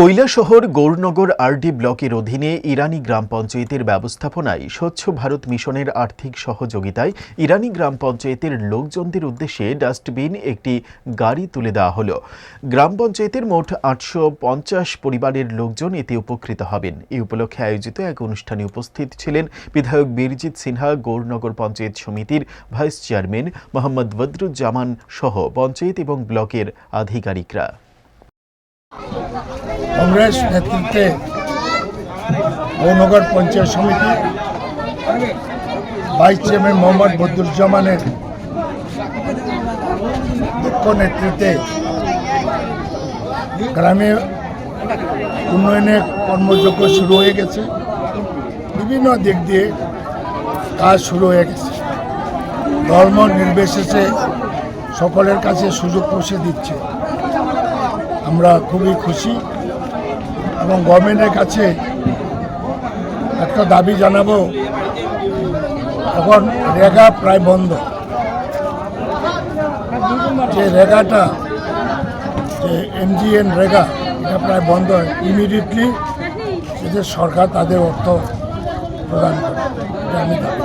Kailashahar Gaurnagar RD ব্লকের অধীনে ইরানি গ্রাম পঞ্চায়েতের ব্যবস্থাপনায় স্বচ্ছ ভারত মিশনের আর্থিক সহযোগিতায় ইরানি গ্রাম পঞ্চায়েতের লোকজনদের উদ্দেশ্যে ডাস্টবিন একটি গাড়ি তুলে দেওয়া হলো। গ্রাম পঞ্চায়েতের মোট আটশো পঞ্চাশ পরিবারের লোকজন এতে উপকৃত হবেন। এই উপলক্ষে আয়োজিত এক অনুষ্ঠানে উপস্থিত ছিলেন বিধায়ক বীরজিৎ সিনহা, গৌরনগর পঞ্চায়েত সমিতির ভাইস চেয়ারম্যান মোহাম্মদ বদরুজ্জামান সহ পঞ্চায়েত এবং ব্লকের আধিকারিকরা। কংগ্রেস নেতৃত্বে বৌনগর পঞ্চায়েত সমিতি, ভাইস চেয়ারম্যান মোহাম্মদ বদরুজ্জামানের দক্ষ নেতৃত্বে গ্রামে উন্নয়নের কর্মযজ্ঞ শুরু হয়ে গেছে। বিভিন্ন দিক দিয়ে কাজ শুরু হয়ে গেছে। ধর্ম নির্বিশেষে সকলের কাছে সুযোগ পৌঁছে দিচ্ছে। আমরা খুবই খুশি এবং গভর্নমেন্টের কাছে একটা দাবি জানাব, এখন রেগা প্রায় বন্ধ। যে রেগাটা, যে এমজিএন রেগা, এটা প্রায় বন্ধ হয়। ইমিডিয়েটলি সরকার তাদের অর্থ প্রদান করে আমি দাবি।